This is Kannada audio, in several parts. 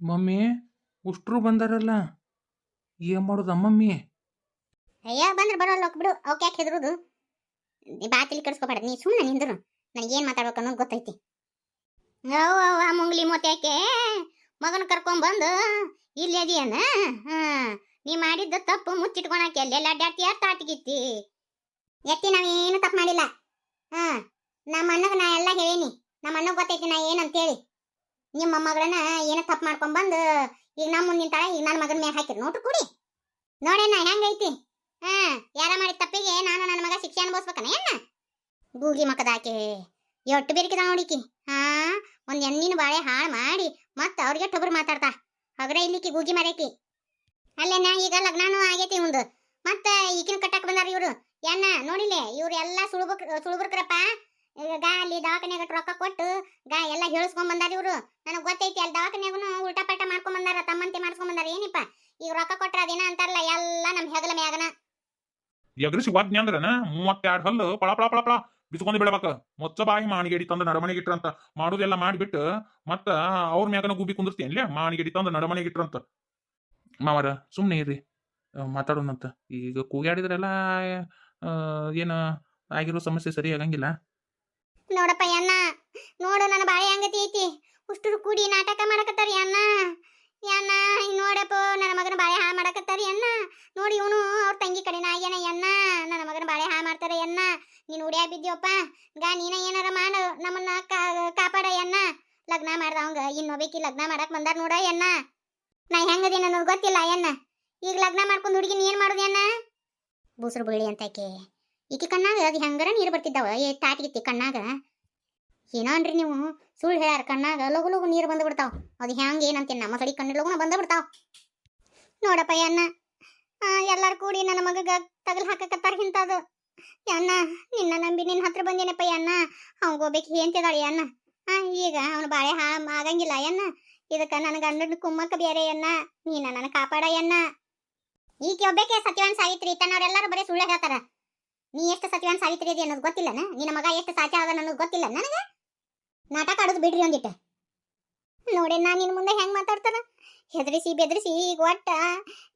ಮಮ್ಮಿ, ಉಷ್ಟ್ರು ಬಂದಾರಲ್ಲ, ಏನು ಮಾಡೋದು ಮಮ್ಮಿ ಅಯ್ಯೋ, ಬಂದ್ರೆ ಬರೋಲ್ಲ ಬಿಡು ಅವಕ್ಕೆ ಯಾಕೆ ಹೆದರುದು? ನೀ ಕಡಿಸ್ಕೋಬೇಡ. ನೀ ಸುಮ್ಮನೆ ನಿಂದ್ರು. ನನಗೆ ಏನು ಮಾತಾಡ್ಬೇಕು ಅನ್ನೋದು ಗೊತ್ತೈತಿ. ಅವ್ ಅವ್, ಆ ಮುಂಗ್ಲಿ ಮೊತ್ಯಾಕೆ ಮಗನ ಕರ್ಕೊಂಬಂದು ಇಲ್ಲಿ ಅದಿಯನ? ಹಾ, ನೀ ಮಾಡಿದ್ದ ತಪ್ಪು ಮುಚ್ಚಿಟ್ಕೊಳಕ್ಕೆ ಅಲ್ಲೆಲ್ಲ ಅಡ್ಡಾಡ್ತಿ ಅರ್ಥ ಆಟಿಗಿತ್ತಿ ಎತ್ತಿ, ನಾವೇನು ತಪ್ಪು ಮಾಡಿಲ್ಲ. ಹಾ ನಮ್ಮ ಅಣ್ಣಗೆ ನಾ ಎಲ್ಲ ಹೇಳಿನಿ. ನಮ್ಮ ಅಣ್ಣಗೆ ಗೊತ್ತೈತಿ ನಾ ಏನಂತೇಳಿ. ನಿಮ್ಮ ಮಗಳನ್ನ ಏನೋ ತಪ್ಪು ಮಾಡ್ಕೊಂಬಂದು ಈಗ ನಮ್ಮ ಮುಂದಿನ ಈಗ ನನ್ನ ಮಗನ ಮೇಲೆ ಹಾಕಿರಿ ನೋಡ್ರಿ ಕೂಡಿ. ನೋಡೇನ ಹೆಂಗೈತಿ? ಹಾ, ಯಾರ ಮಾಡಿದ ತಪ್ಪಿಗೆ ನಾನು ನನ್ನ ಮಗ ಶಿಕ್ಷೆ ಅನುಭವಿಸ್ಬೇಕನ? ಏನ? ಗೂಗಿ ಮಕ್ಕದಾಕೆ ಎಟ್ಟು ಬೇರಿಕಿದ ನೋಡಿಕಿ ಹಾ, ಒಂದ್ ಎಣ್ಣಿನ ಬಾಳೆ ಹಾಳು ಮಾಡಿ ಮತ್ತ ಅವ್ರಿಗೆ ಟೊಬ್ರು ಮಾತಾಡ್ತಾ? ಹಗ್ರ ಇಲ್ಲಿಕಿ ಗೂಗಿ ಮರೇಕಿ ಅಲ್ಲೇನ, ಈಗ ಲಗ್ನಾನು ಆಗೈತಿ ಒಂದು ಮತ್ತ ಈಕಿನ ಕಟ್ಟಕ್ ಬಂದಾರ ಇವ್ರು. ಎನ್ನ ನೋಡಿಲೆ ಇವ್ರು ಎಲ್ಲಾ ಸುಳುಬಕ್, ಸುಳುಬರ್ಕ್ರಪ್ಪ. ಈಗ ಅಲ್ಲಿ ದವಾಖಾನೆಗೆ ರೊಕ್ಕ ಕೊಟ್ಟು ಗಾ, ಎಲ್ಲ ಹೇಳಿಸ್ಕೊಂಡ್ ಬಂದಾರ ಇವ್ರು. ನನಗೆ ಗೊತ್ತೈತಿ, ಅಲ್ಲಿ ದವಾಖಾನೆಗೂ ಉಲ್ಟಾ ಪಲ್ಟಾ ಮಾಡ್ಕೊಂಡ್ ಬಂದಾರ, ತಮ್ಮಂತೆ ಮಾಡ್ಸ್ಕೊಂಡ್ ಬಂದಾರ, ಏನಿಪ್ಪ? ಈಗ ರೊಕ್ಕ ಕೊಟ್ರ ಅದೇನ ಅಂತಾರಲ್ಲ, ಎಲ್ಲ ನಮ್ಮ ಹೆಗಲ ಮ್ಯಾಗನ. ಎಗರಿಸಿ ವಾದ್ನಿ ಅಂದ್ರನ? ಮೂವತ್ತೆರಡು ಹಲ್ಲು, ಪಳ ಪಳ ಪಳ ಪಳ, ಬಿಸ್ಕೊಂಡು ಬಿಡಬೇಕ. ಮೊಚ್ಚ ಬಾಯಿ ಮಾಣಿಗೆಡಿ ತಂದ ನಡಮನೆಗೆ ಇಟ್ರಂತ. ಮಾಡೋದೆಲ್ಲ ಮಾಡಿಬಿಟ್ಟು ಮತ್ತ ಅವ್ರ ಮ್ಯಾಗನ ಗುಬ್ಬಿ ಅಲ್ಲಿ ಮಾಣಿಗೆಡಿ ತಂದ ನಡಮನೆಗೆ ಇಟ್ರಂತ. ಮಾವರ ಸುಮ್ಮನೆ ಇರ್ರಿ ಮಾತಾಡೋಣಂತ. ಈಗ ಕೂಗಾಡಿದ್ರೆಲ್ಲ ಏನು, ಆಗಿರೋ ಸಮಸ್ಯೆ ಸರಿ ಆಗಂಗಿಲ್ಲ. ನೋಡಪ್ಪ ಅಣ್ಣ. ನೋಡು, ನನ್ನ ಬಾಳೆ ಹಂಗತಿ ಐತಿ. ಉಷ್ಟರು ಕೂಡಿ ನಾಟಕ ಮಾಡಕತ್ತಾರಿ ಅಣ್ಣ. ಅಣ್ಣ, ಹಿಂಗ್ ನೋಡಪ್ಪ, ನನ್ನ ಮಗನ ಬಾಳೆ ಹಾಳು ಮಾಡಕತ್ತಾರಿ ಅಣ್ಣ. ನೋಡಿ ಇವನು ಅವ್ರ ತಂಗಿ ಕಡೆನ ಆಗ್ಯಾನ ಅಣ್ಣ. ನನ್ನ ಮಗನ ಬಾಳೆ ಹಾಳು ಮಾಡ್ತಾರೆ ಅಣ್ಣ. ನೀನು ಉಡ್ಯಾ ಬಿದ್ದಿಯಪ್ಪ. ಗಾ, ನೀನ ಏನಾರ ಮಾಡು. ನಮ್ಮನ್ನ ಕಾಪಾಡ ಅಣ್ಣ. ಲಗ್ನ ಮಾಡ್ದ ಅವಂಗ. ಇನ್ನೊಬೇಕಿ ಲಗ್ನ ಮಾಡಕ್ ಬಂದಾರ ನೋಡ ಅಣ್ಣ. ನಾ ಹೆಂಗದಿ ನನಗೆ ಗೊತ್ತಿಲ್ಲ ಅಣ್ಣ. ಈಗ ಲಗ್ನ ಮಾಡ್ಕೊಂಡು ಹುಡುಗಿನ ಏನ್ ಮಾಡೋದು ಅಣ್ಣ? ಬೂಸರು ಬೀಳಿ ಅಂತಕ್ಕೆ ಈಕಿ ಕಣ್ಣಾಗ ಅದು ಹೆಂಗಾರ ನೀರು ಬರ್ತಿದ್ದಾವ? ಏ ತಾಟಿಗಿತ್ತಿ ಕಣ್ಣಾಗ. ಏನೋ ಅನ್ರಿ ನೀವು? ಸುಳ್ಳು ಹೇಳ್ಯಾರ ಕಣ್ಣಾಗ ಲಗು ಲಗು ನೀರು ಬಂದು ಬಿಡ್ತಾವ. ಅದು ಹೆಂಗೆ ಏನಂತೀನಿ ನಮ್ಮ ಸಡಿ ಕಣ್ಣು ಲಗುನ ಬಂದ ಬಿಡ್ತಾವ. ನೋಡಪ್ಪ ಅಣ್ಣ ಎಲ್ಲಾರು ಕೂಡಿ ನನ್ನ ಮಗಗ ತಗಲ್ ಹಾಕಕತ್ತಾರ ಇಂಥದ್ದು. ಅಣ್ಣ ನಿನ್ನ ನಂಬಿ ನಿನ್ನ ಹತ್ರ ಬಂದೇನಪ್ಪ ಅಣ್ಣ? ಅವಂಗೋಗ್ಬೇಕು ಹೇಂತಿದಾಳೆ ಅಣ್ಣ. ಆ, ಈಗ ಅವನು ಬಾಳೆ ಹಾ ಆಗಂಗಿಲ್ಲ ಅಣ್ಣ. ಇದಕ್ಕೆ ನನ್ನ ಗಂಡನ ಕುಮ್ಮಕ್ಕ ಬೇರೆ ಅಣ್ಣ. ನೀನ ನನ್ನ ಕಾಪಾಡ ಅಣ್ಣ. ಈಗ ಒಬ್ಬೇಕೆ ಸತ್ಯವಾನ್ ಸಾವಿತ್ರಿ ತನ್ನವರೆಲ್ಲರೂ ಬರೀ ಸುಳ್ಳು ಹೇಳ್ತಾರ. ನೀ ಎಷ್ಟು ಸತ್ಯವಾನ್ ಸಾವಿತ್ರಿ ಅದಿ ಅನ್ನೋದು ಗೊತ್ತಿಲ್ಲನ? ನಿನ್ನ ಮಗ ಎಷ್ಟು ಸಾಚ ಅದ ಅನ್ನೋದು ಗೊತ್ತಿಲ್ಲ ನನಗ? ನಾಟಕ ಆಡೋದು ಬಿಡ್ರಿ ಒಂದಿಟ್ಟ. ನೋಡಿ ನಾ ನಿನ್ನ ಮುಂದೆ ಹೆಂಗ್ ಮಾತಾಡ್ತಾರ ಹೆದರಿಸಿ ಬೆದರಿಸಿ ಈಗ ಒಟ್ಟ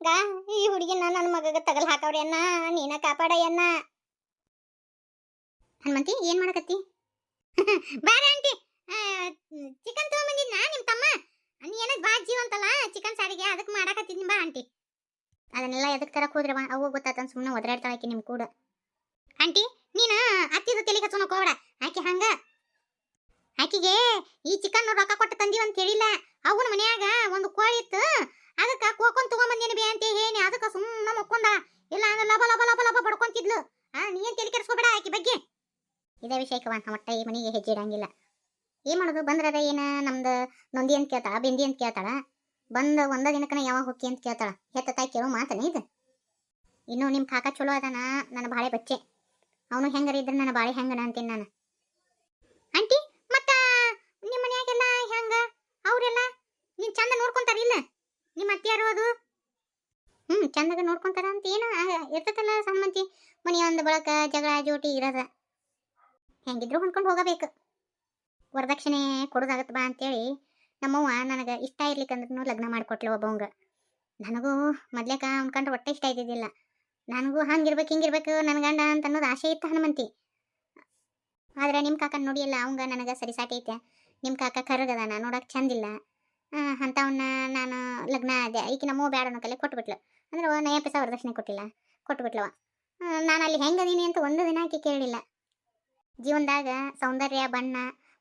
ಗಾ, ಈ ಹುಡುಗಿನ ನನ್ನ ಮಗಗೆ ತಗಲ್ ಹಾಕವ್ರಿ ಅಣ್ಣ, ನೀನ ಕಾಪಾಡ ಅಣ್ಣ. ಹನುಮಂತಿ, ಏನ್ ಮಾಡಕತ್ತಿ? ಬಾರ ಆಂಟಿ. ಚಿಕನ್ ತಗೊಂಬಂದಿದ್ನಾ ನಿಮ್ಮ ತಮ್ಮ? ನೀ ಏನ ಬಾ ಜೀವ ಜೀವಂತಲ್ಲ? ಚಿಕನ್ ಸಾರಿಗೆ ಅದಕ್ಕೆ ಮಾಡಾಕತ್ತಿದ್ನಿ ಬಾ ಆಂಟಿ. ಅದನ್ನೆಲ್ಲ ಎದಕ್ಕೆ ತರಕ್ ಹೋದ್ರವ? ಅವು ಗೊತ್ತಾತನ್ ಸುಮ್ಮನೆ ಒದರಾಡ್ತಾಳಾಕಿ ನಿಮ್ ಕೂಡ. ಆಂಟಿ, ನೀನ ಅತ್ತಿದ ತಲೆ ಹಚ್ಚೋನಕ್ ಹೋಗ್ಬೇಡ. ಆಕೆ ಹಂಗ. ಆಕಿಗೆ ಈ ಚಿಕನ್ ರೊಕ್ಕ ಕೊಟ್ಟು ತಂದೀವಿ ಅಂತ ಹೇಳಿಲ್ಲ. ಅವನ ಮನ್ಯಾಗ ಒಂದು ಕೋಳಿ ಇತ್ತು. ಅದಕ್ಕ ಕೋಕೊಂಡ್ ತಗೊಂಬಂದೇನಿ ಬೇ ಅಂತ ಹೇಳಿ ಅದಕ್ಕ ಸುಮ್ಮನೆ ಮಕ್ಕೊಂದ ಇಲ್ಲ ಅಂದ್ರೆ ಲಬ ಲಬ ಲಬ ಲಬ ಬಡ್ಕೊಂತಿದ್ಲು. ಆ, ನೀ ಏನ್ ತಲೆ ಕೆಡಿಸ್ಕೋಬೇಡ ಆಕಿ ಬಗ್ಗೆ. ಇದೇ ವಿಷಯಕ್ಕವ ಒಟ್ಟ ಈ ಮನೆಗೆ ಹೆಜ್ಜೆ ಇಡಂಗಿಲ್ಲ. ಏನ್ ಮಾಡೋದು? ಬಂದ್ರದ ಏನ? ನಮ್ದು ನೊಂದಿ ಅಂತ ಕೇಳ್ತಾಳ, ಬೆಂದಿ ಅಂತ ಕೇಳ್ತಾಳ. ಬಂದ ಒಂದ ದಿನಕ್ಕನ ಯಾವಾಗ ಹೊಕ್ಕಿ ಅಂತ ಕೇಳ್ತಾಳ. ಹೆತ್ತ ತಾಯಿ ಕೇಳೋ ಮಾತನ ಇದು? ಇನ್ನು ನಿಮ್ಮ ಕಾಕ ಚಲೋ ಅದಾನ? ನನ್ನ ಬಾಳೆ ಬಚ್ಚೆ. ಅವನು ಹೆಂಗರ ಇದ್ರೆ ನನ್ನ ಬಾಳೆ ಹೆಂಗನ ಅಂತೀನಿ ನಾನು. ಆಂಟಿ, ಮತ್ತ ನಿಮ್ಮ ಮನ್ಯಾಗೆಲ್ಲ ಹೆಂಗ? ಅವರೆಲ್ಲ? ನೀನ್ ಚಂದ ನೋಡ್ಕೊಂತಾರ ಇಲ್ಲ? ನಿಮ್ಮ ಅತ್ತಿಯಾರು ಅದು? ಹ್ಮ್, ಚಂದಾಗ ನೋಡ್ಕೊಂತಾರ ಅಂತ ಏನು ಇರ್ತತಲ್ಲ ಸಂಬಂಧಿ. ಮನೆಯೊಂದು ಬಳಕ ಜಗಳ ಜೋಟಿ ಇರದ. ಹೆಂಗಿದ್ರು ಹೊಂದ್ಕೊಂಡು ಹೋಗಬೇಕು. ವರದಕ್ಷಿಣೆ ಕೊಡೋದಾಗತ್ತ ಬಾ ಅಂತೇಳಿ ನಮ್ಮವ್ವ ನನಗೆ ಇಷ್ಟ ಇರ್ಲಿಕ್ಕಂದ್ರೂ ಲಗ್ನ ಮಾಡಿಕೊಟ್ಲು ಒಬ್ಬವಂಗ. ನನಗೂ ಮೊದ್ಲೇಕ ಅನ್ಕೊಂಡ್ರೆ ಒಟ್ಟೆ ಇಷ್ಟ ಇದ್ದಿದ್ದಿಲ್ಲ. ನನಗೂ ಹಂಗಿರ್ಬೇಕು, ಹಿಂಗಿರ್ಬೇಕು ನನ್ನ ಗಂಡ ಅಂತ ಅನ್ನೋದು ಆಸೆ ಇತ್ತು ಹನುಮಂತಿ. ಆದ್ರೆ ನಿಮ್ಮ ಕಾಕ ನೋಡಿಯಲ್ಲ, ಅವಂಗ ನನಗೆ ಸರಿ ಸಾಟಿ ಐತೆ. ನಿಮ್ಮ ಕಾಕ ಕರಗದಾನ ನೋಡಕ್ಕೆ ಚಂದಿಲ್ಲ ಅಂಥವನ್ನ ನಾನು ಲಗ್ನ ಆದೆ ಈಕಿ ನಮ್ಮವ್ವ ಬೇಡ ಅನ್ನೋ ಕಲೆ ಕೊಟ್ಬಿಟ್ಲು. ಅಂದ್ರೆ ನಯ ಪೈಸ ವರದಕ್ಷಿಣೆ ಕೊಟ್ಟಿಲ್ಲ ಕೊಟ್ಬಿಟ್ಲವ ನಾನು ಅಲ್ಲಿ ಹೆಂಗದೀನಿ ಅಂತ ಒಂದು ದಿನ ಆಕೆ ಕೇಳಲಿಲ್ಲ ಜೀವನದಾಗ ಸೌಂದರ್ಯ, ಬಣ್ಣ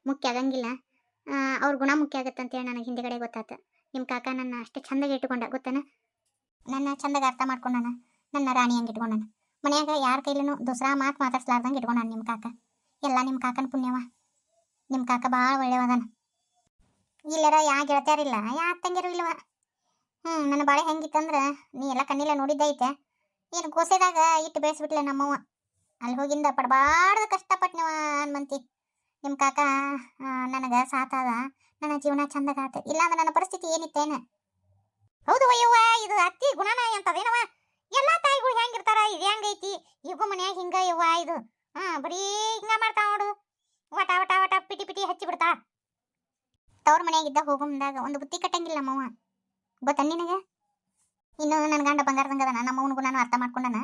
ಮುಖ್ಯ ಆಗಂಗಿಲ್ಲ. ಅವ್ರ ಗುಣ ಮುಖ್ಯ ಆಗತ್ತೆ ಅಂತೇಳಿ ನನಗೆ ಹಿಂದೆಗಡೆ ಗೊತ್ತಾತ. ನಿಮ್ಮ ಕಾಕ ನನ್ನ ಅಷ್ಟು ಚಂದಾಗಿ ಇಟ್ಕೊಂಡ ಗೊತ್ತೇನ? ನನ್ನ ಚಂದಾಗ ಅರ್ಥ ಮಾಡ್ಕೊಂಡಾನ? ನನ್ನ ರಾಣಿ ಹಂಗೆ ಇಟ್ಕೊಂಡಾನ. ಮನ್ಯಾಗ ಯಾರ ಕೈಲೂ ದೂಸರಾ ಮಾತು ಮಾತಾಡ್ಸ್ಲಾರ್ದಂಗೆ ಇಟ್ಕೊಂಡಾನ ನಿಮ್ಮ ಕಾಕ. ಎಲ್ಲ ನಿಮ್ಮ ಕಾಕನ ಪುಣ್ಯವ. ನಿಮ್ಮ ಕಾಕ ಭಾಳ ಒಳ್ಳೆಯವದಾನ ಇಲ್ಲರ ಯಾ ಗೆಳತ್ಯಾರಿಲ್ಲ ಯಾ ಅತ್ತಂಗಿರು ಹ್ಞೂ ನನ್ನ ಬಾಳೆ ಹೆಂಗಿತ್ತಂದ್ರೆ ನೀ ಎಲ್ಲ ಕಣ್ಣಿಲ್ಲ ನೋಡಿದ್ದೈತೆ. ಏನು ಗೋಸೆದಾಗ ಇಟ್ಟು ಬೇಯಿಸ್ಬಿಟ್ಲೆ ನಮ್ಮವ್ವ. ಅಲ್ಲಿ ಹೋಗಿಂದ ಪಡಬಾರ್ದು ಕಷ್ಟಪಟ್ನವ ಅನ್ಮಂತಿ ನಿಮ್ಮ ಕಾಕ ನನಗೆ ಸಾತಾದ ನನ್ನ ಜೀವನ ಚಂದಗಾತ. ಇಲ್ಲಾಂದ್ರೆ ನನ್ನ ಪರಿಸ್ಥಿತಿ ಏನಿತ್ತೇನ? ಹೌದು ಅಯ್ಯವ್ವ, ಇದು ಅತ್ತಿ ಗುಣನ ಅಂತದೇನವ ಎಲ್ಲಾ ತಾಯಿಗಳು ಹೆಂಗಿರ್ತಾರ? ಇದು ಹೆಂಗೈತಿ? ಈಗೂ ಮನ್ಯಾಗ ಹಿಂಗ ಯವ್ವ ಇದು. ಹಾ, ಬರೀ ಹಿಂಗ ಮಾಡ್ತಾವ ನೋಡು. ವಟ ವಟ ವಟ, ಪಿಟಿ ಪಿಟಿ ಹಚ್ಚಿ ಬಿಡ್ತಾ. ತವ್ರ ಮನ್ಯಾಗಿದ್ದ ಹೋಗೋ ಮುಂದಾಗ ಒಂದು ಬುತ್ತಿ ಕಟ್ಟಂಗಿಲ್ಲ ನಮ್ಮವ್ವ. ಗೊತ್ತ ನಿನಗೆ? ಇನ್ನು ನನ್ನ ಗಂಡ ಬಂಗಾರದಂಗ ಅದಾನ. ನಮ್ಮ ನಾನು ಅರ್ಥ ಮಾಡ್ಕೊಂಡನ.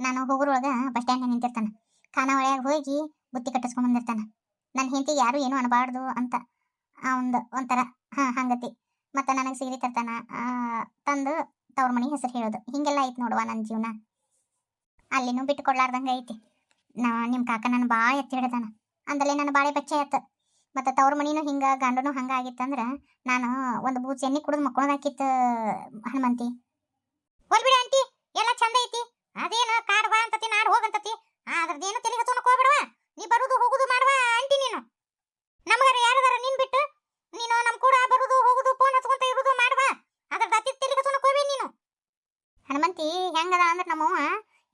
ನಾನು ಹೋಗೋರೊಳಗ ಬಸ್ ಸ್ಟ್ಯಾಂಡ್ ನಿಂತಿರ್ತಾನ. ಖಾನಾವಳಿಯಾಗ ಹೋಗಿ ಬುತ್ತಿ ಕಟ್ಟಿಸ್ಕೊಂಡ್ ಬಂದಿರ್ತಾನ. ನನ್ನ ಹೆಂಡತಿ ಯಾರು ಏನು ಅನಬಾರ್ದು ಅಂತ ಒಂದು ಒಂಥರ, ಹಾ, ಹಂಗತಿ. ಮತ್ತೆ ನನಗೆ ಸೀರೆ ತರ್ತಾನ. ತಂದು ತವ್ರ ಮನೆ ಹೆಸರು ಹೇಳೋದು. ಹಿಂಗೆಲ್ಲ ಐತಿ ನೋಡುವ ನನ್ನ ಜೀವನ. ಅಲ್ಲಿನೂ ಬಿಟ್ಟು ಕೊಡ್ಲಾರ್ದಂಗ ಐತಿ. ನಾ ನಿಮ್ಮ ಕಾಕ ನನ್ನ ಭಾಳ ಎತ್ತಿ ಹಿಡ್ದಾನ ಅಂದಲೇ ನನ್ನ ಬಾಳೆ ಬಚ್ಚೆ ಆಯ್ತು. ಮತ್ತು ತವ್ರ ಮನಿನೂ ಹಿಂಗೆ, ಗಂಡನೂ ಹಂಗೆ ಆಗಿತ್ತಂದ್ರೆ ನಾನು ಒಂದು ಬೂಚ್ ಎಣ್ಣೆ ಕುಡಿದು ಮಕ್ಕೊಳದಾಕಿತ್ತು ಹನುಮಂತಿ. ಹೋಲ್ಬಿಡಿ ಆಂಟಿ, ಎಲ್ಲ ಚಂದ ಐತಿ. ಅದೇನು ಕಾರ್ ಬಾ ಅಂತತಿ, ನಾಡ್ ಹೋಗಂತತಿ ಅದ್ರದ್ದೇನು ತಲೆಗೆ ಹಚ್ಚೋನಕ್ ಹೋಗ್ಬಿಡವ ನೀ ಬರುದು ಹೋಗುದು ಮಾಡುವ ಆಂಟಿ ನೀನು. ನಮಗಾರ ಯಾರದಾರ ನಿನ್ ಬಿಟ್ಟು, ನೀನು ನಮ್ಮ ಕೂಡ ಬರುದು ಹೋಗುದು ಫೋನ್ ಹಚ್ಕೊಂತ ಇರುದು ಮಾಡುವ ಅದ್ರ ಅತಿ ತಲೆಗೆ ಹಚ್ಚೋನಕ್ ಹೋಗ್ಬೇಡ ನೀನು ಹನುಮಂತಿ ಹೆಂಗದ ಅಂದ್ರೆ ನಮ್ಮವ್ವ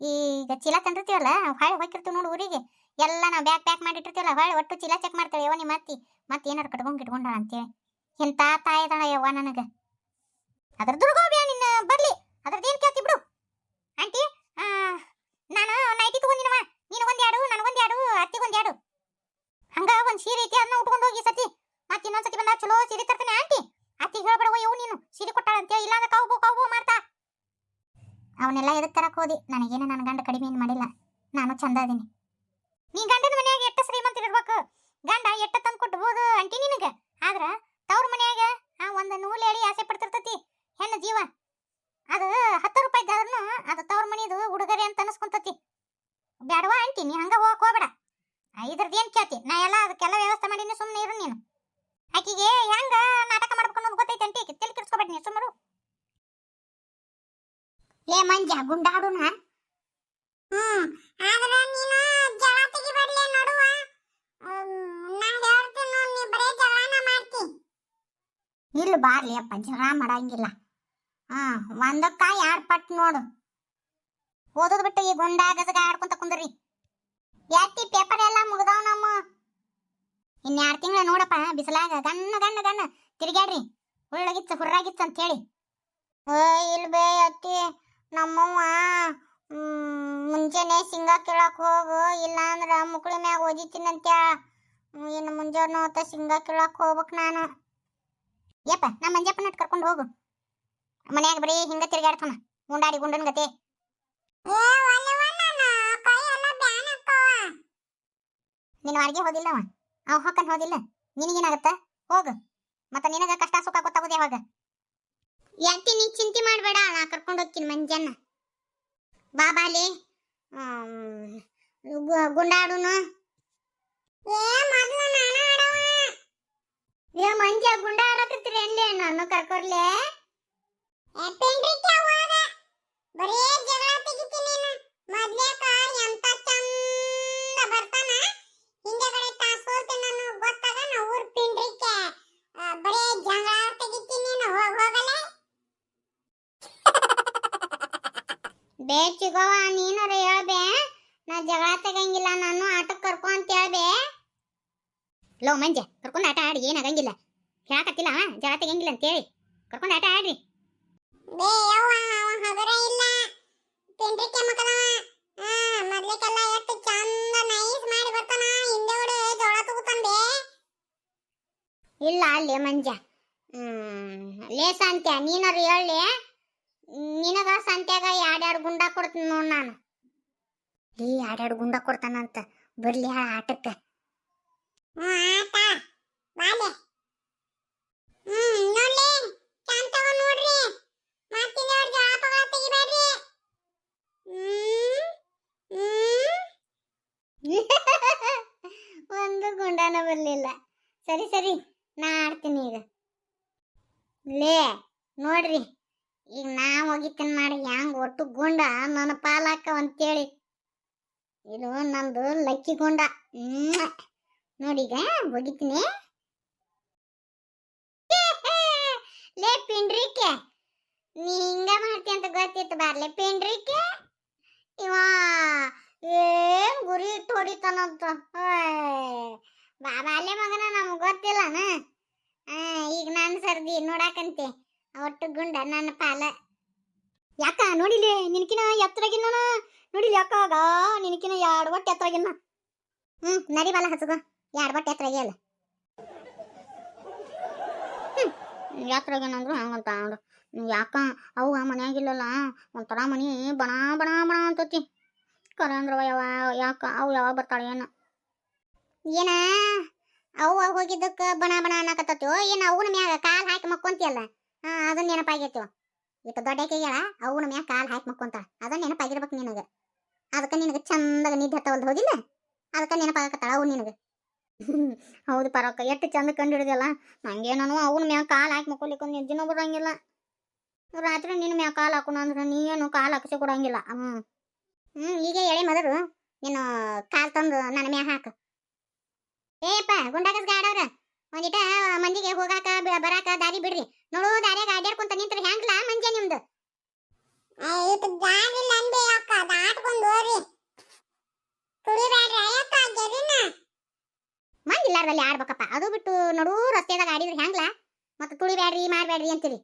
ಈಗ ಚೀಲ ತಂದಿರ್ತೀವಲ್ಲ ಹೊಳೆ ಹೋಗಿರ್ತೀವಿ ನೋಡು ಊರಿಗೆ. ಎಲ್ಲ ನಾವು ಬ್ಯಾಗ್ ಪ್ಯಾಕ್ ಮಾಡಿಟ್ಟಿರ್ತೀವಲ್ಲ ಹೊಳೆ ಒಟ್ಟು ಚೀಲ ಚೆಕ್ ಮಾಡ್ತೇವೆ. ಯವ್ವ ನಿಮ್ಮ ಅತ್ತಿ ಮತ್ತೆ ಏನಾರು ಕಟ್ಕೊಂಡು ಇಟ್ಕೊಂಡಾಳ ಅಂತೇಳಿ. ಇಂಥ ತಾಯಿ ಅದಾಳ ಯವ್ವ ನನಗೆ. ಅದ್ರ ದುರ್ಗೋಬ್ಯಾ ನಿನ್ನ, ಬರ್ಲಿ. ಅದ್ರದ್ದೇನು ಕೇಳ್ತಿ ಬಿಡು. ಆಂಟಿ ನಾನು ನೈಟಿ ತಗೊಂಡಿನವ ನೀನು ಒಂದ್ಯಾಡು ಎರಡು ನನಗೊಂದು ಎರಡು ಅತ್ತಿಗೊಂದು ಎರಡು ಹಂಗ ಒಂದು ಸೀರೆ ಐತಿ ಅದನ್ನ ಉಟ್ಕೊಂಡು ಹೋಗಿ ಸತಿ. ಮತ್ತೆ ಇನ್ನೊಂದ್ಸತಿ ಬಂದಾಗ ಚಲೋ ಸೀರೆ ತರ್ತಾನೆ ಆಂಟಿ. ಅತ್ತಿಗೆ ಹೇಳ್ಬೇಡವ ಇವು ನೀನು. ಸೀರೆ ಕೊಟ್ಟಾಳ ಅಂತೇಳಿ ಇಲ್ಲಾಂದ್ರೆ ಕಾವು ಕಾವು ಮಾಡ್ತಾ. ಅವನ್ನೆಲ್ಲ ಎದಕ್ಕೆ ತರಕ್ಕೆ ಹೋದಿ? ನನಗೇನು ನನ್ನ ಗಂಡ ಕಡಿಮೆ ಏನು ಮಾಡಿಲ್ಲ. ನಾನು ಚಂದ ಅದೀನಿ. ನೀ ಗಂಡನ ಮನೆಯಾಗ ಎಷ್ಟ ಶ್ರೀಮಂತ ಇರ್ಬೇಕು? ಗಂಡ ಎಟ್ಟ ತಂದು ಕೊಟ್ಬೋದು ಅಂಟಿ ನಿನಗೆ? ಆದ್ರ ತವ್ರ ಮನೆಯಾಗ, ಆ ಒಂದ್ ನೂಲ್ ಹೇಳಿ ಆಸೆ ಪಡ್ತಿರ್ತತಿ ಹೆಣ್ಣು ಜೀವ. ಅದು ಹತ್ತು ರೂಪಾಯಿ ಇದ್ದಾದ್ರೂ ಅದು ತವ್ರ ಮನೆಯದು ಉಡುಗೊರೆ ಅಂತ ಅನಿಸ್ಕೊಂತತಿ. ಬ್ಯಾಡವಾ ಅಂಟಿ, ನೀ ಹಂಗ ಹೋಗಕ್ ಹೋಗ್ಬೇಡ. ಇದ್ರದ್ದು ಏನು ಕೇಳ್ತಿ? ನಾ ಎಲ್ಲ ಅದಕ್ಕೆಲ್ಲ ವ್ಯವಸ್ಥೆ ಮಾಡೀನಿ ಸುಮ್ಮನೆ ಇರು ನೀನು. ಆಕಿಗೆ ಹೆಂಗ ನಾಟಕ ಮಾಡ್ಬೇಕು ಅನ್ನೋದು ಗೊತ್ತೈತೆ ಅಂಟಿ ಆಕಿ ತಲೆ ಕೆಡ್ಸ್ಕೊಬೇಡ ನೀ ಸುಮ್ಮರು ಲೇ ಮಂಜ ಗುಂಡಾಡುನ ಹ್ಮ್ ಆದ್ರೆ ನೀನು ಜಗಳ ತೆಗಿಬರ್ಲೆ ನೋಡುವ. ನಾ ಹೇಳ್ತೀನಿ ನೀ ಬರೇ ಜಗಳನ ಮಾಡ್ತಿ. ಇಲ್ಲ ಬಾರ್ಲಿ ಅಪ್ಪ ಜಗಳ ಮಾಡಂಗಿಲ್ಲ. ಹಾ ಒಂದಕ್ಕ ಯಾರ್ ಪಟ್ ನೋಡು. ಓದೋದ್ ಬಿಟ್ಟು ಈ ಗುಂಡ ಆಡ್ಕೊಂತ ಕುಂದ್ರಿ. ಎತ್ತಿ ಪೇಪರ್ ಎಲ್ಲ ಮುಗ್ದಾವ ನಮ್ಮ? ಇನ್ ಎರಡ್ ತಿಂಗಳ ನೋಡಪ್ಪ ಬಿಸಿಲಾಗ ಗಣ್ಣ ಗಣ್ಣ ಗಣ್ಣ. ತಿರ್ಗ್ಯಾಡ್ರಿ ಉಳ್ಳಗಿಚ್ಚ ಹುರ್ರಾಗಿತ್ತು ಅಂತ ಹೇಳಿ ಓ ಇಲ್ ಬೇ ಅತ್ತಿ. ನಮ್ಮವ್ವ ಮುಂಜಾನೆ ಸಿಂಗ ಕೇಳಕ್ ಹೋಗು ಇಲ್ಲಾಂದ್ರ ಮುಕ್ಳಿ ಮ್ಯಾಗ ಓದಿತೀನಂತ ಇನ್ನು ಮುಂಜಾನೆ ಹೊತ್ತ ಸಿಂಗ ಕೇಳಕ್ ಹೋಗ್ಬೇಕ್ ನಾನು. ಯಪ್ಪ ನಾ ಮಂಜಪ್ಪನ ಕರ್ಕೊಂಡು ಹೋಗು. ಮನ್ಯಾಗ ಬರೀ ಹಿಂಗ ತಿರ್ಗಾಡ್ತಾನ ಗುಂಡಾಡಿ ಗುಂಡನ್ ಗತೆ. ನಿನ್ನ ವಾರ್ಗೆ ಅವ. ಅವ್ ಹೋಗಿಲ್ಲ ಹೋದಿಲ್ಲ. ನಿನಗೇನಾಗತ್ತ? ಹೋಗು. ಮತ್ತ ನಿನಗ ಕಷ್ಟ ಸುಖ ಗೊತ್ತಾಗುದೇ ಯಾವಾಗ? ಯಾಕೆ ನೀ ಚಿಂತೆ ಮಾಡಬೇಡ, ನಾ ಕರ್ಕೊಂಡು ಹೋಗ್ತೀನಿ ಮಂಜನ್ನ ಬಾ ಬಾಲಿ ಗುಂಡಾಡುನು. ಏ ಮಂಜ ಗುಂಡ ಆಡಕತ್ತೀರಿ ಎಲ್ಲಿ ನಾನು ಕರ್ಕೊರ್ಲೆ ಬರೀ ಜಗಳ ತೆಗಿತೀನಿ ಮೊದ್ಲೇಕ ಎಂತ ಚಂದ ಬರ್ತಾನ ಹಿಂದೆಗಡೆ ತಾಸೋಲ್ತೆ ನಾನು ಗೊತ್ತಾಗ ನಾ ಊರ್ ಪಿಂಡ್ರಿಕೆ ಆ, ಬರೀ ಜಗಳ ತೆಗಿತೀನಿ ನೀನು ಹೋಗ್ ಹೋಗಲೆ ಬೇಚಿಗವ ನೀನಾರ ಹೇಳ್ಬೆ ನಾ ಜಗಳ ತಗಂಗಿಲ್ಲ ನಾನು ಆಟಕ್ಕೆ ಕರ್ಕೊ ಅಂತ ಹೇಳ್ಬೆ. ಲೋ ಮಂಜ ಕರ್ಕೊಂಡು ಆಟ ಆಡಿ ಏನಾಗಂಗಿಲ್ಲ ಹೇಳಕತ್ತಿಲ್ಲ ಜಗಳ ತೆಗಂಗಿಲ್ಲ ಅಂತೇಳಿ ಕರ್ಕೊಂಡು ಆಟ ಆಡ್ರಿ. ಬೇ ಯವ್ವ ಅವ ಹಗರ ಇಲ್ಲ. ತಿಂಡ್ರಿಕೆ ಮಕ್ಕಳವ. ಆ ಮೊದ್ಲಿಗೆಲ್ಲ ಎಷ್ಟು ಚಂದ ನೈಸ್ ಮಾಡಿ ಬರ್ತಾನ. ಹಿಂದೆ ಹೊಡೆ ಜೋಳ ತಗೋತಾನ ಬೇ. ಇಲ್ಲ ಅಲ್ಲಿ ಮಂಜ. ಹ್ಮ್ ಲೇ ಅಂತ್ಯ ನೀನಾರು ಹೇಳಿ ನಿನಗ ಸಂತ್ಯಾಗ ಎರಡೆರಡು ಗುಂಡ ಕೊಡ್ತೀನಿ ನೋಡ್ ನಾನು. ಈ ಎರಡೆರಡು ಗುಂಡ ಕೊಡ್ತಾನಂತ. ಬರ್ಲಿ ಆ ಆಟಕ್ಕೆ. ಒಂದು ಗುಂಡನ ಬರಲಿಲ್ಲ. ಸರಿ ಸರಿ. ನಾ ಆಡ್ತೀನಿ ಈಗ. ಲೇ ನೋಡ್ರಿ. ಈಗ ನಾ ಒಗಿತೀನಿ ಮಾಡಿ ಹ್ಯಾಂಗ ಒಟ್ಟು ಗುಂಡ ನನ್ನ ಪಾಲಾಕ ಅಂತೇಳಿ. ಇದು ನಂದು ಲಕ್ಕಿ ಗುಂಡ. ನೋಡಿಗ ಹೋಗಿತ್ತೀನಿ. ಲೇ ಪಿಂಡ್ರಿಕೆ, ನೀ ಹಿಂಗ ಮಾಡ್ತಿ ಅಂತ ಗೊತ್ತಿತ್ತು ಬಾರ್ಲೆ ಪಿಂಡ್ರಿಕೆ. ಇವ ಏನ್ ಗುರಿ ಇಟ್ಟು ಹೊಡಿತಾನಂತ. ಬಾಬಾಲೆ ಮಗನ, ನಮ್ಗೆ ಗೊತ್ತಿಲ್ಲನ? ಈಗ ನಾನು ಸರ್ದಿ ನೋಡಾಕಂತೆ. ಒಟ್ಟು ಗುಂಡ ನನ್ನ ಪಾಲ. ಯಾಕ ನೋಡಿಲಿ? ನಿನಕಿನ ಎತ್ತರಾಗಿನ ನೋಡಿಲಿ ಯಾಕಾಗ ನಿನಕಿನ ಎರಡು ಬಟ್ಟೆ ಎತ್ತರಾಗಿನ ಹ್ಮ್, ನಡಿ ಬಾಲ ಹಸುಗ. ಎರಡು ಬಟ್ಟೆ ಎತ್ತರಾಗಿ ಅಲ್ಲ. ಯಾತ್ರಾಗೇನಂದ್ರು ಹಂಗಂತ ನೋಡು ಯಾಕ? ಅವು ಮನ್ಯಾಗಿಲ್ಲಲ್ಲ ಒಂಥರ ಮನಿ ಬಣ ಬಣ ಬಣ ಅಂತತಿ. ಕರೆ ಅಂದ್ರವ ಯಾವ, ಯಾಕ? ಅವು ಯಾವಾಗ ಬರ್ತಾಳೆ ಏನು. ಏನ? ಅವು ಹೋಗಿದ್ದಕ್ಕೆ ಬಣ ಬಣ ಅನ್ನಕತ್ತೋ ಏನು ಅವನ ಮ್ಯಾಗ ಕಾಲ್ ಹಾಕಿ ಮಕ್ಕೊಂತಿಯಲ್ಲ? ಹಾ ಅದನ್ನ ನೆನಪಾಗೈತೋ. ದೊಡ್ಡ ದೊಡ್ಡಕ್ಕೆಗಳ ಅವನ ಮ್ಯಾಗ ಕಾಲು ಹಾಕಿ ಮಕ್ಕೊಂತಾಳ. ಅದನ್ನ ನೆನಪಾಗಿರ್ಬೇಕು ನಿನಗೆ. ಅದಕ್ಕೆ ನಿನಗೆ ಚಂದಾಗ ನಿದ್ದೆ ಹತ್ತವಲ್ದು ಹೋದಿಲ್ಲ? ಅದಕ್ಕೆ ನೆನಪಾಗಕತ್ತಾಳ ಅವು ನಿನಗೆ. ಹೌದು ಪರಕ್ಕ, ಎಷ್ಟು ಚಂದ ಕಂಡು ಹಿಡಿದಲ್ಲ ನಂಗೇನೋ ಅವನ ಮ್ಯಾಗ ಕಾಲು ಹಾಕಿ ಮಕ್ಕೊಲಿಕ್ಕೆ ನಿದ್ದಿನೂ ಬರಂಗಿಲ್ಲ. ರಾತ್ರಿ ನಿನ್ನ ಮ್ಯಾಗ ಕಾಲು ಹಾಕೋಣ ಅಂದ್ರೆ ನೀನು ಕಾಲು ಹಾಕಿಸಿ ಕೊಡಂಗಿಲ್ಲ. ಹ್ಞೂ ಹ್ಞೂ ಈಗ ಎಳೆ ಮದರು, ನೀನು ಕಾಲು ತಂದು ನನ್ನ ಮ್ಯಾಗ ಹಾಕು. ಏಪ್ಪ ಗುಂಡಾಗಸ್ ಗಾಡವ್ರ ಒಂದಿಟ ಮಂದಿಗೆ ಹೋಗಾಕ ಬರಾಕ ದಾರಿ ಬಿಡ್ರಿ ನೋಡು ದಾರ್ಯಾಗ ಅಡ್ಯಾಡ್ಕೊಂತ ನಿಂತ್ರ ಹೆಂಗ್ಲಾ ಮಂಜೆ ನಿಮ್ದು ಇದು ದಾರಿಲ್ಲ ಅಂದೆ ಅಕ್ಕ ದಾಟ್ಕೊಂಡು ಹೋರಿ ತುಳಿಬ್ಯಾಡ್ರಿ ಅಯ್ಯಕ್ಕ ಗೆರಿನ. ಮಂದಿ ಇಲ್ಲಾರ್ದಲ್ಲಿ ಆಡ್ಬೇಕಪ್ಪ. ಅದು ಬಿಟ್ಟು ನೋಡು ರಸ್ತೆದಾಗ ಆಡಿದ್ರೆ ಹೆಂಗ್ಲ ಮತ್ತೆ ತುಳಿಬೇಡ್ರಿ ಮಾಡ್ಬ್ಯಾಡ್ರಿ ಅಂತೀರಿ?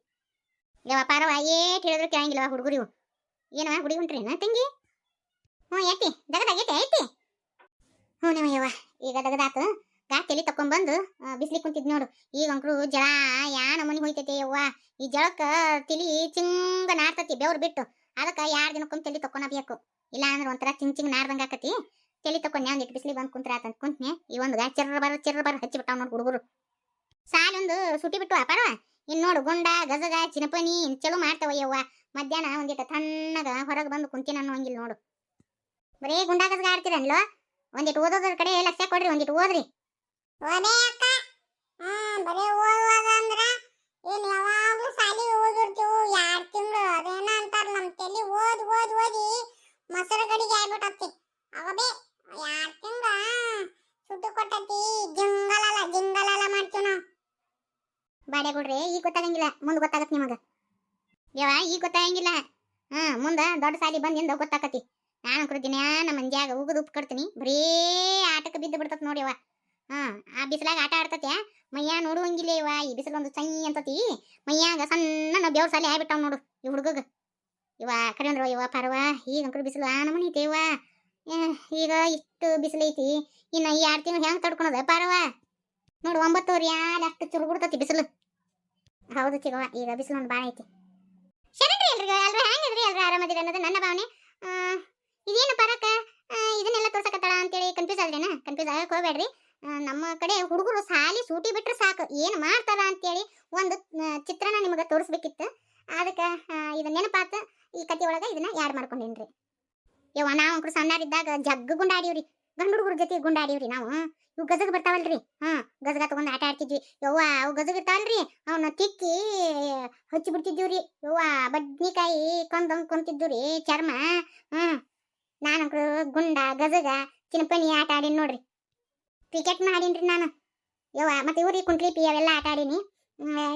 ಯಾವ ಪಾರವ ಏಟ್ ಹೇಳಿದ್ರು ಕೇಳಂಗಿಲ್ಲವ ಹುಡುಗರಿವು. ಏನವ ಹುಡುಗಿ ಹೊಂಟ್ರೇನ ತಂಗಿ? ಹ್ಞೂ, ಎತ್ತಿ ದಗದಾಗೈತೆ ಐತಿ ಹ್ಞೂ, ನೀವು ಯವ್ವ, ಈಗ ದಗದಾತು. ಗಾ ತಲೆ ತಕೊಂಡ್ಬಂದು ಬಿಸ್ಲಿಗೆ ಕುಂತಿದ್ ನೋಡು. ಈಗ ಅಂಕರು ಜಳ, ಯಾ ನಮನಿ ಹೋಯ್ತೈತಿ ಯವ್ವ. ಈ ಜಳಕ್ಕ ತಿಳಿ ಚಿಂಗ ನಾರ್ತತಿ ಬೆವ್ರು ಬಿಟ್ಟು. ಅದಕ್ಕೆ ಯಾರು ದಿನಕ್ಕೊಮ್ಮೆ ತಲೆ ತಕೊಂಡಬೇಕು ಇಲ್ಲ ಅಂದ್ರೆ ಒಂಥರ ಚಿಂಗ್ ಚಿಂಗ್ ನಾರ್ದಂಗ ಆಕತಿ. ತಲೆ ತಕೊಂಡೆ ಒಂದಿಟ್ಟು ಬಿಸಿಲಿಗೆ ಬಂದು ಕುಂತ್ರ ಅಂತ ಕುಂತ್ನೆ, ಈ ಒಂದು ಗಾ ಚಿರ್ರ ಬರ ಚಿರ್ರ ಬರ ಹಚ್ಚಿ ಬಿಟ್ಟಾವ ನೋಡು ಹುಡುಗರು. ಸಾಲೊಂದು ಸುಟಿ ಬಿಟ್ಟು ಅಪಾರ ಇನ್ ನೋಡು ಗುಂಡ ಗಜಗ ಚಿನಪನಿ ಚಲೋ ಮಾಡ್ತಾವ ಯವ್ವ. ಮಧ್ಯಾಹ್ನ ಒಂದಿಟ್ಟು ತಣ್ಣಗ ಹೊರಗೆ ಬಂದು ಕುಂತಿನ ಅನ್ನೋಂಗಿಲ್ಲ ನೋಡು. ಬರೀ ಗುಂಡ ಗಜಗ ಆಡ್ತೀರನ್ಲ? ಒಂದಿಟ್ಟು ಓದೋದ್ರ ಕಡೆ ಲಕ್ಷ್ಯ ಕೊಡ್ರಿ ಒಂದಿಟ್ಟು ಓದ್ರಿ. ಓದೇ ಅಕ್ಕ. ಓದುವಾಗ ಅಂದ್ರ ಏನ್ ಯಾವಾಗ್ಲೂ ಸಾಲಿ ಓದಿರ್ತೀವಿ ಎರಡ್ ತಿಂಗಳು ಅದೇನ ಅಂತಾರ ನಮ್ ತಲಿ. ಓದ್ ಓದ್, ಓದಿ ಮೊಸರು ಗಡಿಗೆ ಆಗ್ಬಿಟ್ಟತಿ ಅವಬೇ ಎರಡ್ ತಿಂಗಳ ಸುಟ್ಟು ಕೊಟ್ಟತಿ? ಜಿಂಗಲಲ್ಲ ಜಿಂಗಲಲ್ಲ ಮಾಡ್ತೀವಿ ನಾವು. ಬಾಡೆ ಕೊಡ್ರಿ ಈಗ ಗೊತ್ತಾಗಂಗಿಲ್ಲ, ಮುಂದೆ ಗೊತ್ತಾಗತ್ ನಿಮಗ. ಯವ ಈಗ ಗೊತ್ತಾಗಂಗಿಲ್ಲ. ಹಾ ಮುಂದ ದೊಡ್ಡ ಸಾಲಿ ಬಂದಿಂದ ಗೊತ್ತಾಕತಿ. ನಾನು ಕೊಡ್ತೀನಿ ದಿನ ನಮ್ಮ ಮಂದ್ಯಾಗ ಉಗದು ಉಪ್ಪು ಕಡ್ತೀನಿ ಬರೀ ಆಟಕ್ಕೆ ಬಿದ್ದು ಬಿಡ್ತತ್ ನೋಡಿವ ಹಾ, ಆ ಬಿಸಿಲಾಗ ಆಟ ಆಡ್ತತ್ಯಾ? ಮೈಯ ನೋಡುವಂಗಿಲ್ಲ ಇವ, ಈ ಬಿಸಿಲು ಒಂದು ಸೈ ಅಂತತಿ. ಮೈಯಾಗ ಸಣ್ಣ ಬೆವ್ರ ಸಾಲಿ ನೋಡು, ಈ ಹುಡುಗಗ. ಇವ ಕರೆ ಅಂದ್ರ ಇವ ಪರವ ಈಗ ಅಂಕರು ಬಿಸಿಲು ಆ ನಮನಿ ಐತಿ ಈಗ ಇಷ್ಟು ಬಿಸಿಲು ಐತಿ, ಇನ್ನ ಈ ಆರು ತಿಂಗಳು ಹೆಂಗ್ ತಡ್ಕೊಳದ ಪರವ? ನೋಡು ಒಂಬತ್ತುವರೆ ಯಾರು ಅಷ್ಟು ಚುರುಗುಡ್ತತಿ ಬಿಸಿಲು. ಹೌದು ಚಿಗವ ಈಗ ಬಿಸಿಲು ಒಂದು ಭಾಳ ಐತಿ. ಶರಣ್ರಿ ಎಲ್ರಿಗೂ, ಎಲ್ರು ಹೆಂಗಿದ್ರಿ ಎಲ್ರು ಆರಾಮದಿರಿ ಅನ್ನೋದು ನನ್ನ ಭಾವನೆ. ಇದೇನು ಪರಕ? ಇದನ್ನೆಲ್ಲ ತೋರ್ಸಕತ್ತಾಳ ಅಂತೇಳಿ ಕನ್ಫ್ಯೂಸ್ ಆದ್ರೇನ? ಕನ್ಫ್ಯೂಸ್ ಆಗಕ್ಕೆ ಹೋಗ್ಬೇಡ್ರಿ ನಮ್ಮ ಕಡೆ ಹುಡುಗರು ಸಾಲಿ ಸೂಟಿ ಬಿಟ್ರೆ ಸಾಕು. ಏನು ಮಾಡ್ತಾರ ಅಂತೇಳಿ ಒಂದು ಚಿತ್ರನ ನಿಮಗೆ ತೋರಿಸ್ಬೇಕಿತ್ತು. ಅದಕ್ಕೆ ಇದು ನೆನಪಾತ ಈ ಕತೆ ಒಳಗೆ ಇದನ್ನ ಯಾಡ್ ಮಾಡ್ಕೊಂಡೇನ್ರಿ. ಯವ್ವ, ನಾವು ಅಂಕರು ಸಣ್ಣಾರಿದ್ದಾಗ ಜಗ್ಗ ಗುಂಡಾಡಿವ್ರಿ. ಗಂಡು ಹುಡುಗರ ಜೊತೆ ಗುಂಡಾಡಿವ್ರಿ ನಾವು. ಇವು ಗಜಗ ಬರ್ತಾವಲ್ರಿ. ಹಾಂ ಗಜಗ ತಗೊಂಡ್ ಆಟ ಆಡ್ತಿದ್ವಿ. ಯವ್ವ, ಅವು ಗಜಗ ಇರ್ತಾವಲ್ರಿ. ಅವನ್ನ ತಿಕ್ಕಿ ಹಚ್ಚಿ ಬಿಡ್ತಿದ್ದೀವ್ರಿ ಯವ್ವ, ಬದ್ನಿಕಾಯಿ ಕೊಂದ್ ರೀ ಚರ್ಮ. ಹ್ಮ್ ಅಂಕ್ರ ಗುಂಡ ಗಜಗ ಚಿನಪಣಿ ಆಟ ಆಡೀನಿ ನೋಡ್ರಿ. ಕ್ರಿಕೆಟ್ ಆಡೀನ್ರಿ ನಾನು. ಯವ್ವ, ಮತ್ತೆ ಇವ್ರಿ ಕುಂಟ್ಲಿಪಿ ಅವೆಲ್ಲ ಆಟ ಆಡೀನಿ.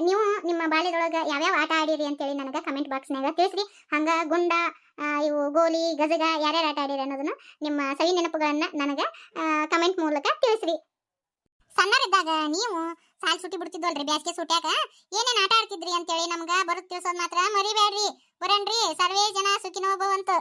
ನೀವು ನಿಮ್ಮ ಬಾಲ್ಯದೊಳಗ ಯಾವ್ಯಾವ ಆಟ ಆಡೀರಿ ಅಂತೇಳಿ ನನಗೆ ಕಮೆಂಟ್ ಬಾಕ್ಸ್ನಾಗ ತಿಳಿಸ್ರಿ. ಹಂಗ ಗುಂಡ ಇವು ಗೋಲಿ, ಗಜಗ ಯಾರ್ಯಾರು ಆಟ ಆಡೀರಿ ಅನ್ನೋದನ್ನು ನಿಮ್ಮ ಸವಿ ನೆನಪುಗಳನ್ನು ನನಗೆ ಕಮೆಂಟ್ ಮೂಲಕ ತಿಳಿಸ್ರಿ. ಸಣ್ಣರಿದ್ದಾಗ ನೀವು ಸಾಲ್ ಸುಟ್ಟಿ ಬಿಡ್ತಿದ್ವಲ್ರಿ ಬ್ಯಾಸ್ಗೆ ಸುಟ್ಯಾಕ ಏನೇನ್ ಆಟ ಆಡ್ತಿದ್ರಿ ಅಂತೇಳಿ ನಮ್ಗ ಬರುತ್ತೆ ತಿಳಿಸೋದು ಮಾತ್ರ ಮರಿಬೇಡ್ರಿ. ಬರಣ್ರಿ ಸರ್ವೇ ಜನ ಸುಖಿನೋ ಭವಂತು.